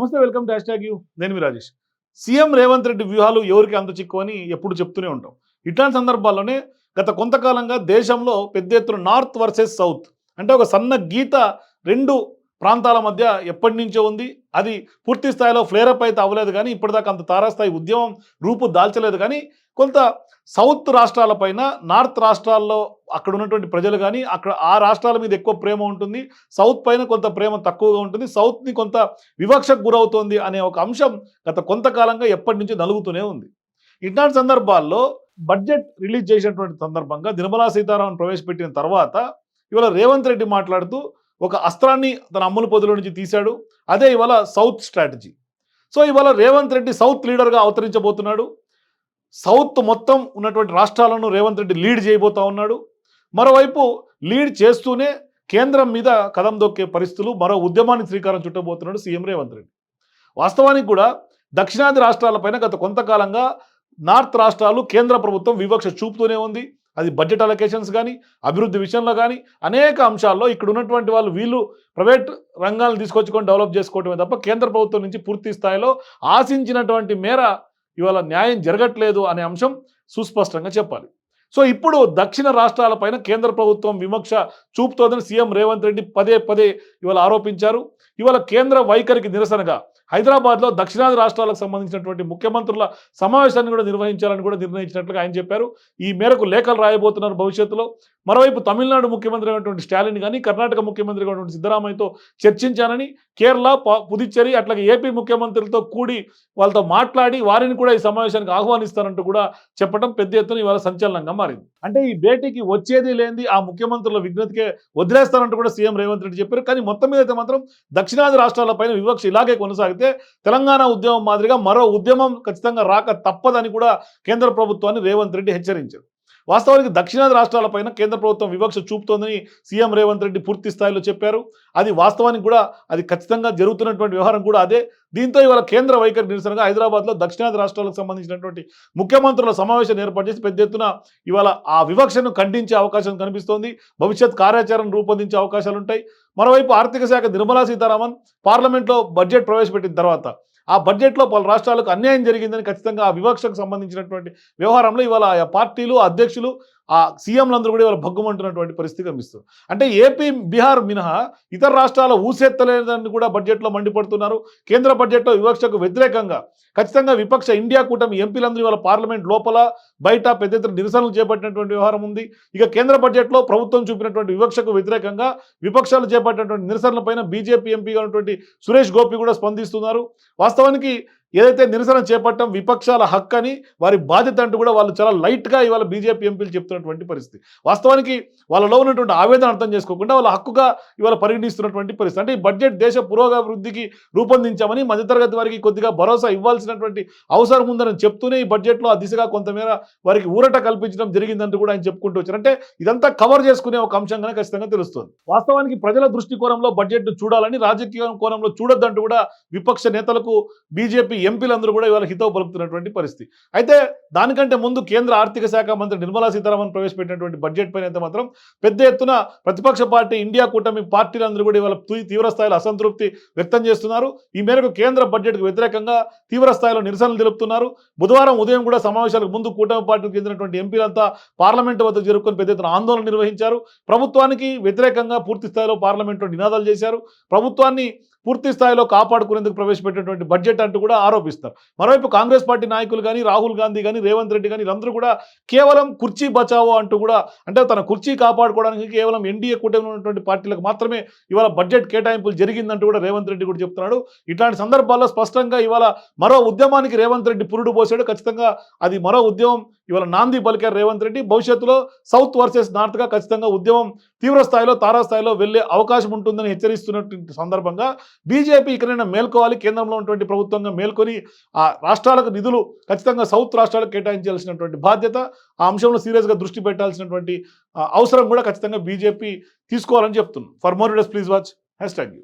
నమస్తే welcome to hash you. నేను మీ రాజేష్. సీఎం రేవంత్ రెడ్డి వ్యూహాలు ఎవరికి అంత చిక్కు అని ఎప్పుడు చెప్తూనే ఉంటాం. ఇట్లాంటి సందర్భాల్లోనే గత కొంతకాలంగా దేశంలో పెద్ద ఎత్తున నార్త్ వర్సెస్ సౌత్ అంటే ఒక సన్న గీత రెండు ప్రాంతాల మధ్య ఎప్పటి నుంచో ఉంది. అది పూర్తి స్థాయిలో ఫ్లేరప్ అయితే అవ్వలేదు కానీ ఇప్పటిదాకా అంత తారాస్థాయి ఉద్యమం రూపు దాల్చలేదు కానీ కొంత సౌత్ రాష్ట్రాలపైన నార్త్ రాష్ట్రాల్లో అక్కడ ఉన్నటువంటి ప్రజలు కానీ అక్కడ ఆ రాష్ట్రాల మీద ఎక్కువ ప్రేమ ఉంటుంది. సౌత్ పైన కొంత ప్రేమ తక్కువగా ఉంటుంది. సౌత్ని కొంత వివక్షకు గురవుతోంది అనే ఒక అంశం గత కొంతకాలంగా ఎప్పటి నుంచి నలుగుతూనే ఉంది. ఇట్లాంటి సందర్భాల్లో బడ్జెట్ రిలీజ్ చేసినటువంటి సందర్భంగా నిర్మలా సీతారామన్ ప్రవేశపెట్టిన తర్వాత ఇవాళ రేవంత్ రెడ్డి మాట్లాడుతూ ఒక అస్త్రాన్ని తన అమ్ముల పొదుల నుంచి తీశాడు. అదే ఇవాళ సౌత్ స్ట్రాటజీ. సో ఇవాళ రేవంత్ రెడ్డి సౌత్ లీడర్గా అవతరించబోతున్నాడు. సౌత్ మొత్తం ఉన్నటువంటి రాష్ట్రాలను రేవంత్ రెడ్డి లీడ్ చేయబోతా ఉన్నాడు. మరోవైపు లీడ్ చేస్తూనే కేంద్రం మీద కదం దొక్కే పరిస్థితులు మరో ఉద్యమాన్ని శ్రీకారం చుట్టబోతున్నాడు సీఎం రేవంత్ రెడ్డి. వాస్తవానికి కూడా దక్షిణాది రాష్ట్రాలపైన గత కొంతకాలంగా నార్త్ రాష్ట్రాలు కేంద్ర ప్రభుత్వం వివక్ష చూపుతూనే ఉంది. అది బడ్జెట్ అలొకేషన్స్ కానీ అభివృద్ధి విషయంలో కానీ అనేక అంశాల్లో ఇక్కడ ఉన్నటువంటి వాళ్ళు వీళ్ళు ప్రైవేట్ రంగాలను తీసుకొచ్చుకొని డెవలప్ చేసుకోవటమే తప్ప కేంద్ర ప్రభుత్వం నుంచి పూర్తి స్థాయిలో ఆశించినటువంటి మేర ఇవాళ న్యాయం జరగట్లేదు అనే అంశం సుస్పష్టంగా చెప్పాలి. సో ఇప్పుడు దక్షిణ రాష్ట్రాలపైన కేంద్ర ప్రభుత్వం వివక్ష చూపుతోందని సీఎం రేవంత్ రెడ్డి పదే పదే ఇవాళ ఆరోపించారు. ఇవాళ కేంద్ర వైఖరికి నిరసనగా హైదరాబాద్లో దక్షిణాది రాష్ట్రాలకు సంబంధించినటువంటి ముఖ్యమంత్రుల సమావేశాన్ని కూడా నిర్వహించాలని కూడా నిర్ణయించినట్లుగా ఆయన చెప్పారు. ఈ మేరకు లేఖలు రాయబోతున్నారు భవిష్యత్తులో. మరోవైపు తమిళనాడు ముఖ్యమంత్రి అయినటువంటి స్టాలిన్ కానీ కర్ణాటక ముఖ్యమంత్రి అయినటువంటి సిద్ధరామయ్యతో చర్చించానని కేరళ పుదుచ్చేరి అట్లాగే ఏపీ ముఖ్యమంత్రులతో కూడి వాళ్ళతో మాట్లాడి వారిని కూడా ఈ సమావేశానికి ఆహ్వానిస్తారంటూ కూడా చెప్పడం పెద్ద ఎత్తున ఇవాళ సంచలనంగా మారింది. అంటే ఈ భేటీకి వచ్చేది లేనిది ఆ ముఖ్యమంత్రుల విజ్ఞతకే వదిలేస్తారంటూ కూడా సీఎం రేవంత్ రెడ్డి చెప్పారు. కానీ మొత్తం మీద అయితే మాత్రం దక్షిణాది రాష్ట్రాలపైన వివక్ష ఇలాగే కొనసాగితే తెలంగాణ ఉద్యమం మాదిరిగా మరో ఉద్యమం ఖచ్చితంగా రాక తప్పదని కూడా కేంద్ర ప్రభుత్వాన్ని రేవంత్ రెడ్డి హెచ్చరించారు. వాస్తవానికి దక్షిణాది రాష్ట్రాలపైన కేంద్ర ప్రభుత్వం వివక్ష చూపుతోందని సీఎం రేవంత్ రెడ్డి పూర్తి స్థాయిలో చెప్పారు. అది వాస్తవానికి కూడా అది ఖచ్చితంగా జరుగుతున్నటువంటి వ్యవహారం కూడా అదే. దీంతో ఇవాళ కేంద్ర వైఖరి నిరసనగా హైదరాబాద్లో దక్షిణాది రాష్ట్రాలకు సంబంధించినటువంటి ముఖ్యమంత్రుల సమావేశం ఏర్పాటు చేసి పెద్ద ఎత్తున ఇవాళ ఆ వివక్షను ఖండించే అవకాశం కనిపిస్తోంది. భవిష్యత్ కార్యాచరణ రూపొందించే అవకాశాలు ఉంటాయి మరోవైపు ఆర్థిక శాఖ నిర్మలా సీతారామన్ పార్లమెంట్లో బడ్జెట్ ప్రవేశపెట్టిన తర్వాత ఆ బడ్జెట్లో పలు రాష్ట్రాలకు అన్యాయం జరిగిందని ఖచ్చితంగా ఆ వివక్షకు సంబంధించినటువంటి వ్యవహారంలో ఇవాళ ఆ పార్టీలు అధ్యక్షులు ఆ సీఎంలందరూ కూడా ఇవాళ భగ్గుమంటున్నటువంటి పరిస్థితి కనిపిస్తుంది. అంటే ఏపీ బీహార్ మినహా ఇతర రాష్ట్రాల ఊసెత్తలేదని కూడా బడ్జెట్లో మండిపడుతున్నారు. కేంద్ర బడ్జెట్లో వివక్షకు వ్యతిరేకంగా ఖచ్చితంగా విపక్ష ఇండియా కూటమి ఎంపీలందరూ ఇవాళ పార్లమెంట్ లోపల బయట పెద్ద ఎత్తున నిరసనలు చేపట్టినటువంటి వ్యవహారం ఉంది. ఇక కేంద్ర బడ్జెట్లో ప్రభుత్వం చూపినటువంటి వివక్షకు వ్యతిరేకంగా విపక్షాలు చేపట్టినటువంటి నిరసనలపైన బీజేపీ ఎంపీగా ఉన్నటువంటి సురేష్ గోపి కూడా స్పందిస్తున్నారు. వాస్తవానికి ఏదైతే నిరసన చేపట్టడం విపక్షాల హక్కు అని వారి బాధ్యత అంటూ కూడా వాళ్ళు చాలా లైట్గా ఇవాళ బీజేపీ ఎంపీలు చెప్తున్నటువంటి పరిస్థితి. వాస్తవానికి వాళ్ళలో ఉన్నటువంటి ఆవేదన అర్థం చేసుకోకుండా వాళ్ళ హక్కుగా ఇవాళ పరిగణిస్తున్నటువంటి పరిస్థితి. అంటే ఈ బడ్జెట్ దేశ పురోగభివృద్ధికి రూపొందించామని మధ్యతరగతి వారికి కొద్దిగా భరోసా ఇవ్వాల్సినటువంటి అవసరం ఉందని చెప్తూనే ఈ బడ్జెట్లో ఆ దిశగా కొంతమేర వారికి ఊరట కల్పించడం జరిగిందంటూ కూడా ఆయన చెప్పుకుంటూ వచ్చారు. అంటే ఇదంతా కవర్ చేసుకునే ఒక అంశంగానే ఖచ్చితంగా తెలుస్తుంది. వాస్తవానికి ప్రజల దృష్టికోణంలో బడ్జెట్ను చూడాలని రాజకీయ కోణంలో చూడొద్దంటూ కూడా విపక్ష నేతలకు బీజేపీ ఎంపీలందరూ కూడా ఇవాళ హితవు పలుకుతున్నటువంటి పరిస్థితి. అయితే దానికంటే ముందు కేంద్ర ఆర్థిక శాఖ మంత్రి నిర్మలా సీతారామన్ ప్రవేశపెట్టినటువంటి బడ్జెట్ పైన అయితే మాత్రం పెద్ద ఎత్తున ప్రతిపక్ష పార్టీ ఇండియా కూటమి పార్టీలందరూ కూడా ఇవాళ తీ- తీవ్ర స్థాయిలో అసంతృప్తి వ్యక్తం చేస్తున్నారు. ఈ మేరకు కేంద్ర బడ్జెట్కు వ్యతిరేకంగా తీవ్ర స్థాయిలో నిరసనలు తెలుపుతున్నారు. బుధవారం ఉదయం కూడా సమావేశాలకు ముందు కూటమి పార్టీకి చెందినటువంటి ఎంపీలంతా పార్లమెంటు వద్ద జరుపుకొని పెద్ద ఎత్తున ఆందోళన నిర్వహించారు. ప్రభుత్వానికి వ్యతిరేకంగా పూర్తి స్థాయిలో పార్లమెంట్లో నినాదాలు చేశారు. ప్రభుత్వాన్ని పూర్తి స్థాయిలో కాపాడుకునేందుకు ప్రవేశపెట్టినటువంటి బడ్జెట్ అంటూ కూడా ఆరోపిస్తారు. మరోవైపు కాంగ్రెస్ పార్టీ నాయకులు కానీ రాహుల్ గాంధీ కానీ రేవంత్ రెడ్డి కానీ వీళ్ళందరూ కూడా కేవలం కుర్చీ బచావో అంటూ కూడా అంటే తన కుర్చీ కాపాడుకోవడానికి కేవలం ఎన్డీఏ కూటమిలో ఉన్నటువంటి పార్టీలకు మాత్రమే ఇవాళ బడ్జెట్ కేటాయింపులు జరిగిందంటూ కూడా రేవంత్ రెడ్డి కూడా చెప్తున్నాడు. ఇట్లాంటి సందర్భాల్లో స్పష్టంగా ఇవాళ మరో ఉద్యమానికి రేవంత్ రెడ్డి పురుడు పోసాడు. ఖచ్చితంగా అది మరో ఉద్యమం ఇవాళ నాంది పలికారు రేవంత్ రెడ్డి. భవిష్యత్తులో సౌత్ వర్సెస్ నార్త్గా ఖచ్చితంగా ఉద్యమం తీవ్ర స్థాయిలో తారాస్థాయిలో వెళ్ళే అవకాశం ఉంటుందని హెచ్చరిస్తున్నటువంటి సందర్భంగా బీజేపీ ఇకనైనా మేల్కోవాలి. కేంద్రంలో ఉన్నటువంటి ప్రభుత్వంగా మేల్కొని ఆ రాష్ట్రాలకు నిధులు ఖచ్చితంగా సౌత్ రాష్ట్రాలకు కేటాయించాల్సినటువంటి బాధ్యత ఆ అంశంలో సీరియస్గా దృష్టి పెట్టాల్సినటువంటి అవసరం కూడా ఖచ్చితంగా బీజేపీ తీసుకోవాలని చెప్తున్నాను for more videos please watch hash tag U